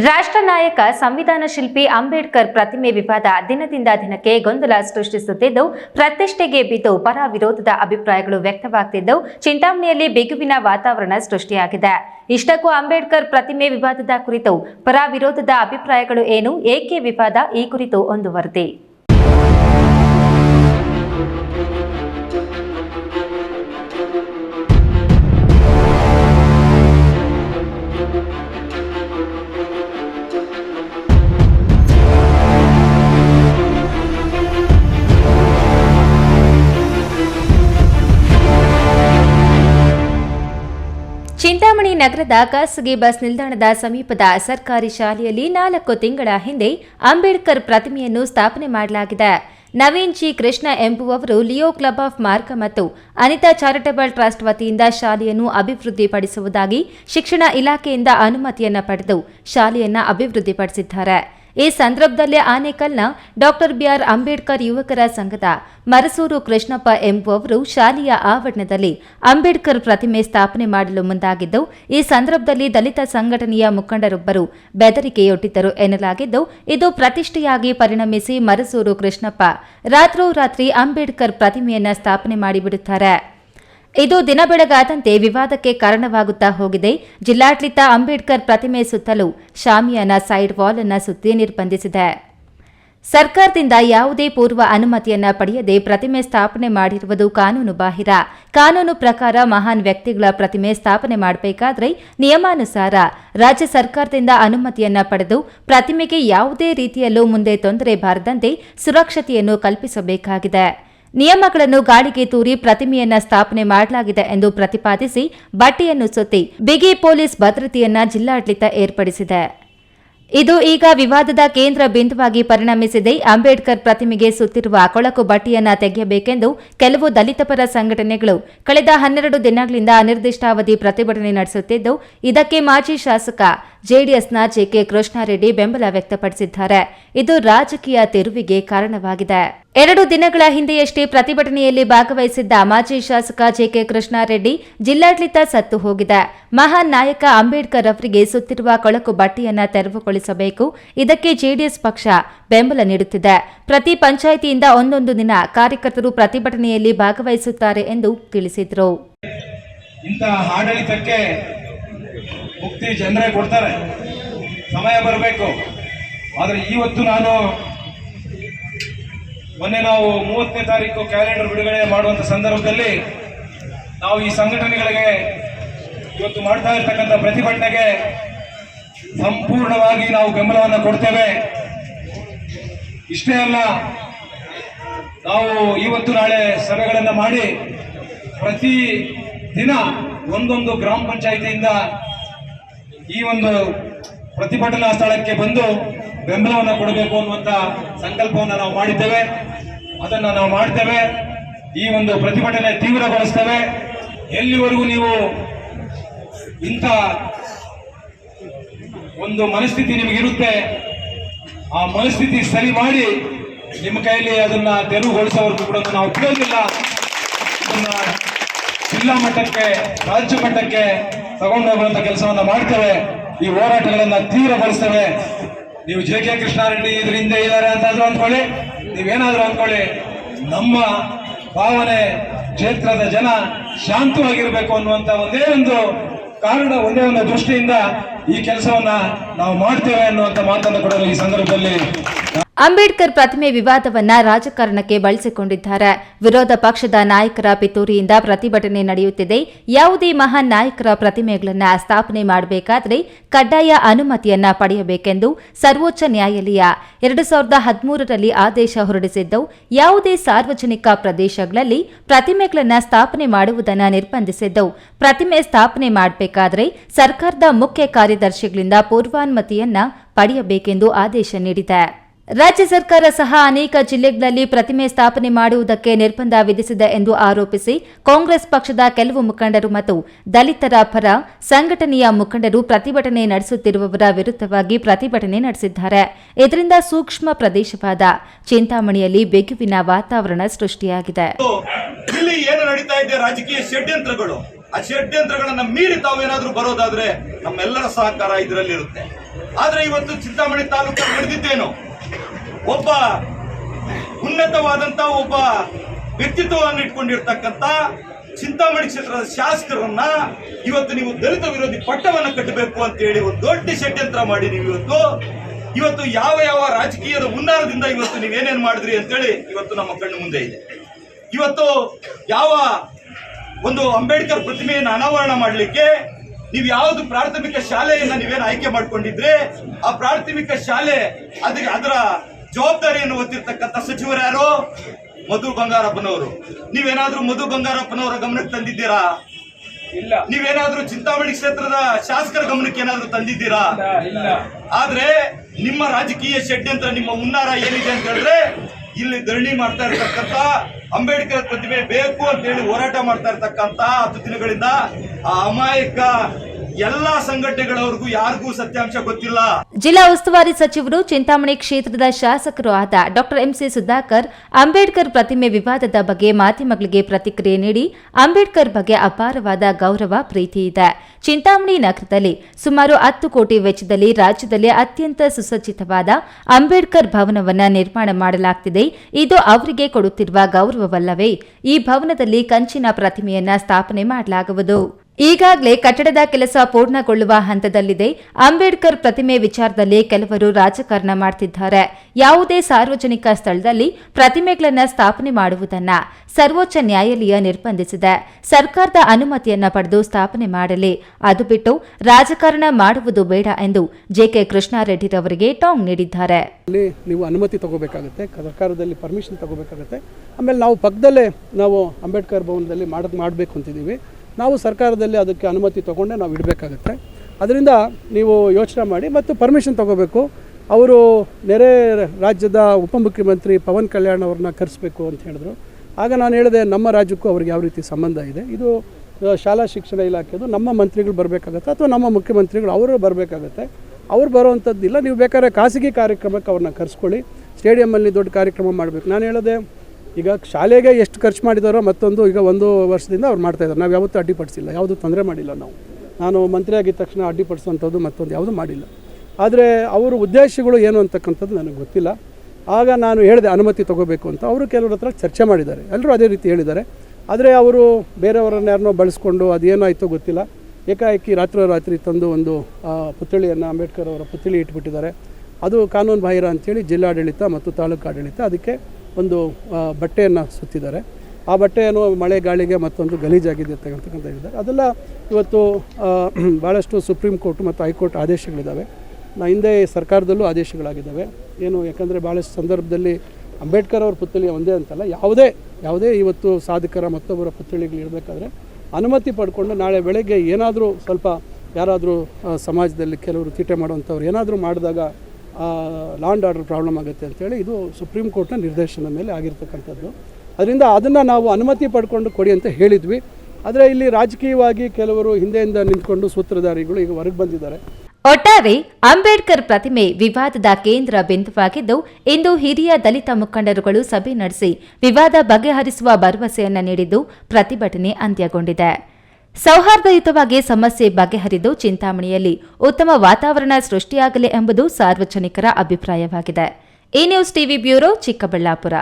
ರಾಷ್ಟ್ರ ನಾಯಕ, ಸಂವಿಧಾನ ಶಿಲ್ಪಿ ಅಂಬೇಡ್ಕರ್ ಪ್ರತಿಮೆ ವಿವಾದ ದಿನದಿಂದ ದಿನಕ್ಕೆ ಗೊಂದಲ ಸೃಷ್ಟಿಸುತ್ತಿದ್ದು, ಪ್ರತಿಷ್ಠೆಗೆ ಬಿದ್ದು ಪರ ವಿರೋಧದ ಅಭಿಪ್ರಾಯಗಳು ವ್ಯಕ್ತವಾಗುತ್ತಿದ್ದು ಚಿಂತಾಮಣಿಯಲ್ಲಿ ಬಿಗುವಿನ ವಾತಾವರಣ ಸೃಷ್ಟಿಯಾಗಿದೆ. ಇಷ್ಟಕ್ಕೂ ಅಂಬೇಡ್ಕರ್ ಪ್ರತಿಮೆ ವಿವಾದದ ಕುರಿತು ಪರ ವಿರೋಧದ ಅಭಿಪ್ರಾಯಗಳು ಏನು, ಏಕೆ ವಿವಾದ ಈ ಕುರಿತು ಒಂದು ವರದಿ? ನಗರದ ಖಾಸಗಿ ಬಸ್ ನಿಲ್ದಾಣದ ಸಮೀಪದ ಸರ್ಕಾರಿ ಶಾಲೆಯಲ್ಲಿ ನಾಲ್ಕು ತಿಂಗಳ ಹಿಂದೆ ಅಂಬೇಡ್ಕರ್ ಪ್ರತಿಮೆಯನ್ನು ಸ್ಥಾಪನೆ ಮಾಡಲಾಗಿದೆ. ನವೀನ್ ಜಿ. ಕೃಷ್ಣ ಎಂಬುವವರು ಲಿಯೋ ಕ್ಲಬ್ ಆಫ್ ಮಾರ್ಗ ಮತ್ತು ಅನಿತಾ ಚಾರಿಟಬಲ್ ಟ್ರಸ್ಟ್ ವತಿಯಿಂದ ಶಾಲೆಯನ್ನು ಅಭಿವೃದ್ಧಿಪಡಿಸುವುದಾಗಿ ಶಿಕ್ಷಣ ಇಲಾಖೆಯಿಂದ ಅನುಮತಿಯನ್ನು ಪಡೆದು ಶಾಲೆಯನ್ನು ಅಭಿವೃದ್ಧಿಪಡಿಸಿದ್ದಾರೆ. ಈ ಸಂದರ್ಭದಲ್ಲಿ ಆನೇಕಲ್ನ ಡಾಕ್ಟರ್ ಬಿಆರ್ ಅಂಬೇಡ್ಕರ್ ಯುವಕರ ಸಂಘದ ಮರಸೂರು ಕೃಷ್ಣಪ್ಪ ಎಂಬುವವರು ಶಾಲೆಯ ಆವರಣದಲ್ಲಿ ಅಂಬೇಡ್ಕರ್ ಪ್ರತಿಮೆ ಸ್ಥಾಪನೆ ಮಾಡಲು ಮುಂದಾಗಿದ್ದು, ಈ ಸಂದರ್ಭದಲ್ಲಿ ದಲಿತ ಸಂಘಟನೆಯ ಮುಖಂಡರೊಬ್ಬರು ಬೆದರಿಕೆಯೊಡ್ಡಿದ್ದರು ಎನ್ನಲಾಗಿದ್ದು, ಇದು ಪ್ರತಿಷ್ಠೆಯಾಗಿ ಪರಿಣಮಿಸಿ ಮರಸೂರು ಕೃಷ್ಣಪ್ಪ ರಾತ್ರೋರಾತ್ರಿ ಅಂಬೇಡ್ಕರ್ ಪ್ರತಿಮೆಯನ್ನು ಸ್ಥಾಪನೆ ಮಾಡಿಬಿಡುತ್ತಾರೆ. ಇದು ದಿನ ಬೆಳಗಾದಂತೆ ವಿವಾದಕ್ಕೆ ಕಾರಣವಾಗುತ್ತಾ ಹೋಗಿದೆ. ಜಿಲ್ಲಾಡಳಿತ ಅಂಬೇಡ್ಕರ್ ಪ್ರತಿಮೆ ಸುತ್ತಲೂ ಶಾಮಿಯಾನ ಸೈಡ್ ವಾಲ್ ಅನ್ನು ಸುತ್ತಿ ನಿರ್ಬಂಧಿಸಿದೆ. ಸರ್ಕಾರದಿಂದ ಯಾವುದೇ ಪೂರ್ವ ಅನುಮತಿಯನ್ನ ಪಡೆಯದೆ ಪ್ರತಿಮೆ ಸ್ಥಾಪನೆ ಮಾಡಿರುವುದು ಕಾನೂನು ಬಾಹಿರ. ಕಾನೂನು ಪ್ರಕಾರ ಮಹಾನ್ ವ್ಯಕ್ತಿಗಳ ಪ್ರತಿಮೆ ಸ್ಥಾಪನೆ ಮಾಡಬೇಕಾದ್ರೆ ನಿಯಮಾನುಸಾರ ರಾಜ್ಯ ಸರ್ಕಾರದಿಂದ ಅನುಮತಿಯನ್ನ ಪಡೆದು ಪ್ರತಿಮೆಗೆ ಯಾವುದೇ ರೀತಿಯಲ್ಲೂ ಮುಂದೆ ತೊಂದರೆ ಬಾರದಂತೆ ಸುರಕ್ಷತೆಯನ್ನು ಕಲ್ಪಿಸಬೇಕಾಗಿದೆ. ನಿಯಮಗಳನ್ನು ಗಾಳಿಗೆ ತೂರಿ ಪ್ರತಿಮೆಯನ್ನ ಸ್ಥಾಪನೆ ಮಾಡಲಾಗಿದೆ ಎಂದು ಪ್ರತಿಪಾದಿಸಿ ಬಟ್ಟೆಯನ್ನು ಸುತ್ತಿ ಬಿಗಿ ಪೊಲೀಸ್ ಭದ್ರತೆಯನ್ನ ಜಿಲ್ಲಾಡಳಿತ ಏರ್ಪಡಿಸಿದೆ. ಇದು ಈಗ ವಿವಾದದ ಕೇಂದ್ರ ಬಿಂದುವಾಗಿ ಪರಿಣಮಿಸಿದೆ. ಅಂಬೇಡ್ಕರ್ ಪ್ರತಿಮೆಗೆ ಸುತ್ತಿರುವ ಕೊಳಕು ಬಟ್ಟೆಯನ್ನ ತೆಗೆಯಬೇಕೆಂದು ಕೆಲವು ದಲಿತ ಪರ ಸಂಘಟನೆಗಳು ಕಳೆದ ಹನ್ನೆರಡು ದಿನಗಳಿಂದ ಅನಿರ್ದಿಷ್ಟಾವಧಿ ಪ್ರತಿಭಟನೆ ನಡೆಸುತ್ತಿದ್ದು, ಇದಕ್ಕೆ ಮಾಜಿ ಶಾಸಕ ಜೆಡಿಎಸ್ನ ಜೆಕೆ ಕೃಷ್ಣಾರೆಡ್ಡಿ ಬೆಂಬಲ ವ್ಯಕ್ತಪಡಿಸಿದ್ದಾರೆ. ಇದು ರಾಜಕೀಯ ತಿರುವಿಗೆ ಕಾರಣವಾಗಿದೆ. ಎರಡು ದಿನಗಳ ಹಿಂದೆಯಷ್ಟೇ ಪ್ರತಿಭಟನೆಯಲ್ಲಿ ಭಾಗವಹಿಸಿದ್ದ ಮಾಜಿ ಶಾಸಕ ಜೆಕೆ ಕೃಷ್ಣಾರೆಡ್ಡಿ ಜಿಲ್ಲಾಡಳಿತ ಸತ್ತು ಹೋಗಿದೆ. ಮಹಾನ್ ನಾಯಕ ಅಂಬೇಡ್ಕರ್ ಅವರಿಗೆ ಸುತ್ತಿರುವ ಕೊಳಕು ಬಟ್ಟೆಯನ್ನ ತೆರವುಗೊಳಿಸಬೇಕು. ಇದಕ್ಕೆ ಜೆಡಿಎಸ್ ಪಕ್ಷ ಬೆಂಬಲ ನೀಡುತ್ತಿದೆ. ಪ್ರತಿ ಪಂಚಾಯಿತಿಯಿಂದ ಒಂದೊಂದು ದಿನ ಕಾರ್ಯಕರ್ತರು ಪ್ರತಿಭಟನೆಯಲ್ಲಿ ಭಾಗವಹಿಸುತ್ತಾರೆ ಎಂದು ತಿಳಿಸಿದರು. ಸಮಯ ಬರಬೇಕು. ಆದರೆ ಇವತ್ತು ನಾನು ಮೊನ್ನೆ ನಾವು ಮೂವತ್ತನೇ ತಾರೀಕು ಕ್ಯಾಲೆಂಡರ್ ಬಿಡುಗಡೆ ಮಾಡುವಂಥ ಸಂದರ್ಭದಲ್ಲಿ ನಾವು ಈ ಸಂಘಟನೆಗಳಿಗೆ ಇವತ್ತು ಮಾಡ್ತಾ ಇರ್ತಕ್ಕಂಥ ಪ್ರತಿಭಟನೆಗೆ ಸಂಪೂರ್ಣವಾಗಿ ನಾವು ಬೆಂಬಲವನ್ನು ಕೊಡ್ತೇವೆ. ಇಷ್ಟೇ ಅಲ್ಲ, ನಾವು ಇವತ್ತು ನಾಳೆ ಸಭೆಗಳನ್ನು ಮಾಡಿ ಪ್ರತಿ ದಿನ ಒಂದೊಂದು ಗ್ರಾಮ ಪಂಚಾಯಿತಿಯಿಂದ ಈ ಒಂದು ಪ್ರತಿಭಟನಾ ಸ್ಥಳಕ್ಕೆ ಬಂದು ಬೆಂಬಲವನ್ನು ಕೊಡಬೇಕು ಅನ್ನುವಂಥ ಸಂಕಲ್ಪವನ್ನು ನಾವು ಮಾಡಿದ್ದೇವೆ. ಅದನ್ನು ನಾವು ಮಾಡ್ತೇವೆ. ಈ ಒಂದು ಪ್ರತಿಭಟನೆ ತೀವ್ರಗೊಳಿಸ್ತೇವೆ. ಎಲ್ಲಿವರೆಗೂ ನೀವು ಇಂಥ ಒಂದು ಮನಸ್ಥಿತಿ ನಿಮಗಿರುತ್ತೆ ಆ ಮನಸ್ಥಿತಿ ಸರಿ ಮಾಡಿ ನಿಮ್ಮ ಕೈಯಲ್ಲಿ ಅದನ್ನ ತೆರವುಗೊಳಿಸೋವರೆಗೂ ಕೂಡ ನಾವು ಬಿಡೋದಿಲ್ಲ. ಅದನ್ನ ಜಿಲ್ಲಾ ಮಟ್ಟಕ್ಕೆ, ರಾಜ್ಯ ಮಟ್ಟಕ್ಕೆ ತಗೊಂಡು ಹೋಗುವಂತ ಕೆಲಸವನ್ನ ಮಾಡ್ತೇವೆ. ಈ ಹೋರಾಟಗಳನ್ನ ತೀವ್ರಗೊಳಿಸ್ತೇವೆ. ನೀವು ಜೆ ಕೆ ಕೃಷ್ಣಾರೆಡ್ಡಿ ಇದ್ರ ಹಿಂದೆ ಇದ್ದಾರೆ ಅಂತಾದ್ರೂ ಅಂದ್ಕೊಳ್ಳಿ. ನೀವೇನಾದ್ರೂ ಅಂದ್ಕೊಳ್ಳಿ, ನಮ್ಮ ಭಾವನೆ ಕ್ಷೇತ್ರದ ಜನ ಶಾಂತವಾಗಿರ್ಬೇಕು ಅನ್ನುವಂತ ಒಂದೇ ಒಂದು ಕಾರಣ, ಒಂದೇ ಒಂದು ದೃಷ್ಟಿಯಿಂದ ಈ ಕೆಲಸವನ್ನ ನಾವು ಮಾಡ್ತೇವೆ ಅನ್ನುವಂತ ಮಾತನ್ನು ಕೂಡ ಈ ಸಂದರ್ಭದಲ್ಲಿ ಅಂಬೇಡ್ಕರ್ ಪ್ರತಿಮೆ ವಿವಾದವನ್ನ ರಾಜಕಾರಣಕ್ಕೆ ಬಳಸಿಕೊಂಡಿದ್ದಾರೆ. ವಿರೋಧ ಪಕ್ಷದ ನಾಯಕರ ಪಿತೂರಿಯಿಂದ ಪ್ರತಿಭಟನೆ ನಡೆಯುತ್ತಿದೆ. ಯಾವುದೇ ಮಹಾನ್ ನಾಯಕರ ಪ್ರತಿಮೆಗಳನ್ನು ಸ್ಥಾಪನೆ ಮಾಡಬೇಕಾದರೆ ಕಡ್ಡಾಯ ಅನುಮತಿಯನ್ನ ಪಡೆಯಬೇಕೆಂದು ಸರ್ವೋಚ್ಚ ನ್ಯಾಯಾಲಯ ಎರಡು ಸಾವಿರದ ಹದಿಮೂರರಲ್ಲಿ ಆದೇಶ ಹೊರಡಿಸಿದ್ದು, ಯಾವುದೇ ಸಾರ್ವಜನಿಕ ಪ್ರದೇಶಗಳಲ್ಲಿ ಪ್ರತಿಮೆಗಳನ್ನು ಸ್ಥಾಪನೆ ಮಾಡುವುದನ್ನು ನಿರ್ಬಂಧಿಸಿದ್ದು, ಪ್ರತಿಮೆ ಸ್ಥಾಪನೆ ಮಾಡಬೇಕಾದರೆ ಸರ್ಕಾರದ ಮುಖ್ಯ ಕಾರ್ಯದರ್ಶಿಗಳಿಂದ ಪೂರ್ವಾನುಮತಿಯನ್ನ ಪಡೆಯಬೇಕೆಂದು ಆದೇಶ ನೀಡಿದೆ. ರಾಜ್ಯ ಸರ್ಕಾರ ಸಹ ಅನೇಕ ಜಿಲ್ಲೆಗಳಲ್ಲಿ ಪ್ರತಿಮೆ ಸ್ಥಾಪನೆ ಮಾಡುವುದಕ್ಕೆ ನಿರ್ಬಂಧ ವಿಧಿಸಿದೆ ಎಂದು ಆರೋಪಿಸಿ ಕಾಂಗ್ರೆಸ್ ಪಕ್ಷದ ಕೆಲವು ಮುಖಂಡರು ಮತ್ತು ದಲಿತರ ಪರ ಸಂಘಟನೆಯ ಮುಖಂಡರು ಪ್ರತಿಭಟನೆ ನಡೆಸುತ್ತಿರುವವರ ವಿರುದ್ಧವಾಗಿ ಪ್ರತಿಭಟನೆ ನಡೆಸಿದ್ದಾರೆ. ಇದರಿಂದ ಸೂಕ್ಷ್ಮ ಪ್ರದೇಶವಾದ ಚಿಂತಾಮಣಿಯಲ್ಲಿ ಬೆಗುವಿನ ವಾತಾವರಣ ಸೃಷ್ಟಿಯಾಗಿದೆ. ಬರೋದಾದ್ರೆ ನಮ್ಮೆಲ್ಲರ ಸಹಕಾರ ಇದರಲ್ಲಿರುತ್ತೆ. ಆದ್ರೆ ಇವತ್ತು ಚಿಂತಾಮಣಿ ತಾಲೂಕು ನಡೆದಿದ್ದೇನು? ಒಬ್ಬ ಉನ್ನತವಾದಂತ ಒಬ್ಬ ವ್ಯಕ್ತಿತ್ವವನ್ನು ಇಟ್ಕೊಂಡಿರ್ತಕ್ಕಂಥ ಚಿಂತಾಮಣಿ ಕ್ಷೇತ್ರದ ಶಾಸಕರನ್ನ ಇವತ್ತು ನೀವು ದಲಿತ ವಿರೋಧಿ ಪಟ್ಟವನ್ನು ಕಟ್ಟಬೇಕು ಅಂತ ಹೇಳಿ ಒಂದು ದೊಡ್ಡ ಷಡ್ಯಂತ್ರ ಮಾಡಿ ನೀವು ಇವತ್ತು. ಇವತ್ತು ಯಾವ ಯಾವ ರಾಜಕೀಯದ ಹುನ್ನಾರದಿಂದ ಇವತ್ತು ನೀವೇನೇನ್ ಮಾಡಿದ್ರಿ ಅಂತೇಳಿ ಇವತ್ತು ನಮ್ಮ ಕಣ್ಣು ಮುಂದೆ ಇದೆ. ಇವತ್ತು ಯಾವ ಒಂದು ಅಂಬೇಡ್ಕರ್ ಪ್ರತಿಮೆಯನ್ನು ಅನಾವರಣ ಮಾಡಲಿಕ್ಕೆ ನೀವು ಯಾವುದು ಪ್ರಾಥಮಿಕ ಶಾಲೆಯನ್ನು ನೀವೇನು ಆಯ್ಕೆ ಮಾಡ್ಕೊಂಡಿದ್ರೆ? ಆ ಪ್ರಾಥಮಿಕ ಶಾಲೆ ಅದಕ್ಕೆ ಅದರ ಜವಾಬ್ದಾರಿಯನ್ನು ಹೊತ್ತಿರ್ತಕ್ಕಂಥ ಸಚಿವರು ಯಾರು? ಮಧು ಬಂಗಾರಪ್ಪನವರು. ನೀವೇನಾದ್ರೂ ಮಧು ಬಂಗಾರಪ್ಪನವರ ಗಮನಕ್ಕೆ ತಂದಿದ್ದೀರಾ? ಇಲ್ಲ. ನೀವೇನಾದ್ರೂ ಚಿಂತಾಮಣಿ ಕ್ಷೇತ್ರದ ಶಾಸಕರ ಗಮನಕ್ಕೆ ಏನಾದ್ರೂ ತಂದಿದ್ದೀರಾ? ಆದ್ರೆ ನಿಮ್ಮ ರಾಜಕೀಯ ಷಡ್ಯಂತ್ರ ನಿಮ್ಮ ಹುನ್ನಾರ ಏನಿದೆ ಅಂತ ಹೇಳಿದ್ರೆ ಇಲ್ಲಿ ಧರಣಿ ಮಾಡ್ತಾ ಇರ್ತಕ್ಕಂಥ ಅಂಬೇಡ್ಕರ್ ಪ್ರತಿಮೆ ಬೇಕು ಅಂತ ಹೇಳಿ ಹೋರಾಟ ಮಾಡ್ತಾ ಇರ್ತಕ್ಕಂಥ ಹತ್ತು ದಿನಗಳಿಂದ ಆ ಅಮಾಯಕ ಎಲ್ಲಾ ಸಂಘಟನೆಗಳವರೆಗೂ ಯಾರಿಗೂ ಸತ್ಯಾಂಶ ಗೊತ್ತಿಲ್ಲ. ಜಿಲ್ಲಾ ಉಸ್ತುವಾರಿ ಸಚಿವರು ಚಿಂತಾಮಣಿ ಕ್ಷೇತ್ರದ ಶಾಸಕರು ಆದ ಡಾಕ್ಟರ್ ಎಂಸಿ ಸುಧಾಕರ್ ಅಂಬೇಡ್ಕರ್ ಪ್ರತಿಮೆ ವಿವಾದದ ಬಗ್ಗೆ ಮಾಧ್ಯಮಗಳಿಗೆ ಪ್ರತಿಕ್ರಿಯೆ ನೀಡಿ ಅಂಬೇಡ್ಕರ್ ಬಗ್ಗೆ ಅಪಾರವಾದ ಗೌರವ, ಪ್ರೀತಿ ಇದೆ. ಚಿಂತಾಮಣಿ ನಗರದಲ್ಲಿ ಸುಮಾರು ಹತ್ತು ಕೋಟಿ ವೆಚ್ಚದಲ್ಲಿ ರಾಜ್ಯದಲ್ಲಿ ಅತ್ಯಂತ ಸುಸಜ್ಜಿತವಾದ ಅಂಬೇಡ್ಕರ್ ಭವನವನ್ನ ನಿರ್ಮಾಣ ಮಾಡಲಾಗ್ತಿದೆ. ಇದು ಅವರಿಗೆ ಕೊಡುತ್ತಿರುವ ಗೌರವವಲ್ಲವೇ? ಈ ಭವನದಲ್ಲಿ ಕಂಚಿನ ಪ್ರತಿಮೆಯನ್ನ ಸ್ಥಾಪನೆ ಮಾಡಲಾಗುವುದು. ಈಗಾಗಲೇ ಕಟ್ಟಡದ ಕೆಲಸ ಪೂರ್ಣಗೊಳ್ಳುವ ಹಂತದಲ್ಲಿದೆ. ಅಂಬೇಡ್ಕರ್ ಪ್ರತಿಮೆ ವಿಚಾರದಲ್ಲಿ ಕೆಲವರು ರಾಜಕಾರಣ ಮಾಡ್ತಿದ್ದಾರೆ. ಯಾವುದೇ ಸಾರ್ವಜನಿಕ ಸ್ಥಳದಲ್ಲಿ ಪ್ರತಿಮೆಗಳನ್ನ ಸ್ಥಾಪನೆ ಮಾಡುವುದನ್ನ ಸರ್ವೋಚ್ಚ ನ್ಯಾಯಾಲಯ ನಿರ್ಬಂಧಿಸಿದೆ. ಸರ್ಕಾರದ ಅನುಮತಿಯನ್ನ ಪಡೆದು ಸ್ಥಾಪನೆ ಮಾಡಲಿ. ಅದು ಬಿಟ್ಟು ರಾಜಕಾರಣ ಮಾಡುವುದು ಬೇಡ ಎಂದು ಜೆಕೆ ಕೃಷ್ಣಾರೆಡ್ಡಿರವರಿಗೆ ಟಾಂಗ್ ನೀಡಿದ್ದಾರೆ. ನೀವು ಅನುಮತಿ ತಗೋಬೇಕಾಗುತ್ತೆ, ಸರ್ಕಾರದಲ್ಲಿ ಪರ್ಮಿಷನ್ ತಗೋಬೇಕಾಗುತ್ತೆ. ಆಮೇಲೆ ನಾವು ಪಕ್ಕದಲ್ಲೇ ನಾವು ಅಂಬೇಡ್ಕರ್ ಭವನದಲ್ಲಿ ಮಾಡಬೇಕು ಅಂತಿದ್ದೀವಿ. ನಾವು ಸರ್ಕಾರದಲ್ಲಿ ಅದಕ್ಕೆ ಅನುಮತಿ ತೊಗೊಂಡೆ ನಾವು ಇಡಬೇಕಾಗತ್ತೆ. ಅದರಿಂದ ನೀವು ಯೋಚನೆ ಮಾಡಿ ಮತ್ತು ಪರ್ಮಿಷನ್ ತಗೋಬೇಕು. ಅವರು ನೆರೆ ರಾಜ್ಯದ ಉಪಮುಖ್ಯಮಂತ್ರಿ ಪವನ್ ಕಲ್ಯಾಣ್ ಅವ್ರನ್ನ ಕರೆಸಬೇಕು ಅಂತ ಹೇಳಿದ್ರು. ಆಗ ನಾನು ಹೇಳಿದೆ, ನಮ್ಮ ರಾಜ್ಯಕ್ಕೂ ಅವ್ರಿಗೆ ಯಾವ ರೀತಿ ಸಂಬಂಧ ಇದೆ? ಇದು ಶಾಲಾ ಶಿಕ್ಷಣ ಇಲಾಖೆದು ನಮ್ಮ ಮಂತ್ರಿಗಳು ಬರಬೇಕಾಗತ್ತೆ ಅಥವಾ ನಮ್ಮ ಮುಖ್ಯಮಂತ್ರಿಗಳು ಅವರು ಬರಬೇಕಾಗತ್ತೆ. ಅವ್ರು ಬರೋವಂಥದ್ದಿಲ್ಲ. ನೀವು ಬೇಕಾದ್ರೆ ಖಾಸಗಿ ಕಾರ್ಯಕ್ರಮಕ್ಕೆ ಅವ್ರನ್ನ ಕರೆಸ್ಕೊಳ್ಳಿ. ಸ್ಟೇಡಿಯಮ್ಮಲ್ಲಿ ದೊಡ್ಡ ಕಾರ್ಯಕ್ರಮ ಮಾಡಬೇಕು. ನಾನು ಹೇಳೋದೆ ಈಗ ಶಾಲೆಗೆ ಎಷ್ಟು ಖರ್ಚು ಮಾಡಿದಾರೋ ಮತ್ತೊಂದು ಈಗ ಒಂದು ವರ್ಷದಿಂದ ಅವ್ರು ಮಾಡ್ತಾಯಿದ್ದಾರೆ ನಾವು ಯಾವತ್ತೂ ಅಡ್ಡಿಪಡಿಸಿಲ್ಲ. ಯಾವುದೂ ತೊಂದರೆ ಮಾಡಿಲ್ಲ ನಾವು. ನಾನು ಮಂತ್ರಿ ಆಗಿದ ತಕ್ಷಣ ಅಡ್ಡಿಪಡಿಸುವಂಥದ್ದು ಮತ್ತೊಂದು ಯಾವುದೂ ಮಾಡಿಲ್ಲ. ಆದರೆ ಅವರ ಉದ್ದೇಶಗಳು ಏನು ಅಂತಕ್ಕಂಥದ್ದು ನನಗೆ ಗೊತ್ತಿಲ್ಲ. ಆಗ ನಾನು ಹೇಳಿದೆ, ಅನುಮತಿ ತಗೋಬೇಕು ಅಂತ. ಅವರು ಕೆಲವ್ರ ಹತ್ರ ಚರ್ಚೆ ಮಾಡಿದ್ದಾರೆ. ಎಲ್ಲರೂ ಅದೇ ರೀತಿ ಹೇಳಿದ್ದಾರೆ. ಆದರೆ ಅವರು ಬೇರೆಯವರನ್ನ ಯಾರನ್ನೋ ಬಳಸ್ಕೊಂಡು ಅದೇನಾಯಿತೋ ಗೊತ್ತಿಲ್ಲ. ಏಕಾಏಕಿ ರಾತ್ರೋರಾತ್ರಿ ತಂದು ಒಂದು ಪುತ್ಥಳಿಯನ್ನು ಅಂಬೇಡ್ಕರ್ ಅವರ ಪುತ್ಥಳಿ ಇಟ್ಬಿಟ್ಟಿದ್ದಾರೆ. ಅದು ಕಾನೂನು ಬಾಹಿರ ಅಂಥೇಳಿ ಜಿಲ್ಲಾಡಳಿತ ಮತ್ತು ತಾಲೂಕು ಆಡಳಿತ ಅದಕ್ಕೆ ಒಂದು ಬಟ್ಟೆಯನ್ನು ಸುತ್ತಿದ್ದಾರೆ. ಆ ಬಟ್ಟೆಯನ್ನು ಮಳೆ ಗಾಳಿಗೆ ಮತ್ತೊಂದು ಗಲೀಜಾಗಿದೆ ಅಂತಕ್ಕಂಥ ಹೇಳಿದ್ದಾರೆ. ಅದೆಲ್ಲ ಇವತ್ತು ಭಾಳಷ್ಟು ಸುಪ್ರೀಂ ಕೋರ್ಟ್ ಮತ್ತು ಹೈಕೋರ್ಟ್ ಆದೇಶಗಳಿದ್ದಾವೆ. ನಾ ಹಿಂದೆ ಸರ್ಕಾರದಲ್ಲೂ ಆದೇಶಗಳಾಗಿದ್ದಾವೆ. ಏನು ಯಾಕಂದರೆ ಭಾಳಷ್ಟು ಸಂದರ್ಭದಲ್ಲಿ ಅಂಬೇಡ್ಕರ್ ಅವ್ರ ಪುತ್ಥಳಿ ಒಂದೇ ಅಂತಲ್ಲ, ಯಾವುದೇ ಯಾವುದೇ ಇವತ್ತು ಸಾಧಕರ ಮತ್ತೊಬ್ಬರ ಪುತ್ಥಳಿಗಳು ಇರಬೇಕಾದ್ರೆ ಅನುಮತಿ ಪಡ್ಕೊಂಡು ನಾಳೆ ಬೆಳಗ್ಗೆ ಏನಾದರೂ ಸ್ವಲ್ಪ ಯಾರಾದರೂ ಸಮಾಜದಲ್ಲಿ ಕೆಲವರು ತೀಟೆ ಮಾಡುವಂಥವ್ರು ಏನಾದರೂ ಮಾಡಿದಾಗ ಲಾಂಡ್ ಆರ್ಡರ್ ಪ್ರಾಬ್ಲಮ್ ಆಗುತ್ತೆ ಅಂತೇಳಿ ಇದು ಸುಪ್ರೀಂ ಕೋರ್ಟ್ನ ನಿರ್ದೇಶನದ ಮೇಲೆ ಆಗಿರ್ತಕ್ಕಂಥದ್ದು. ಅದರಿಂದ ಅದನ್ನು ನಾವು ಅನುಮತಿ ಪಡ್ಕೊಂಡು ಕೊಡಿ ಅಂತ ಹೇಳಿದ್ವಿ. ಆದರೆ ಇಲ್ಲಿ ರಾಜಕೀಯವಾಗಿ ಕೆಲವರು ಹಿಂದೆಯಿಂದ ನಿಂತ್ಕೊಂಡು ಸೂತ್ರಧಾರಿಗಳು ಈಗ ಹೊರಗೆ ಬಂದಿದ್ದಾರೆ. ಒಟ್ಟಾರೆ ಅಂಬೇಡ್ಕರ್ ಪ್ರತಿಮೆ ವಿವಾದದ ಕೇಂದ್ರ ಬಿಂದುವಾಗಿದ್ದು, ಇಂದು ಹಿರಿಯ ದಲಿತ ಮುಖಂಡರುಗಳು ಸಭೆ ನಡೆಸಿ ವಿವಾದ ಬಗೆಹರಿಸುವ ಭರವಸೆಯನ್ನು ನೀಡಿದ್ದು ಪ್ರತಿಭಟನೆ ಅಂತ್ಯಗೊಂಡಿದೆ. ಸೌಹಾರ್ದಯುತವಾಗಿ ಸಮಸ್ಯೆ ಬಗೆಹರಿದು ಚಿಂತಾಮಣಿಯಲ್ಲಿ ಉತ್ತಮ ವಾತಾವರಣ ಸೃಷ್ಟಿಯಾಗಲಿ ಎಂಬುದು ಸಾರ್ವಜನಿಕರ ಅಭಿಪ್ರಾಯವಾಗಿದೆ. ಈ ನ್ಯೂಸ್ ಟಿವಿ ಬ್ಯೂರೋ ಚಿಕ್ಕಬಳ್ಳಾಪುರ.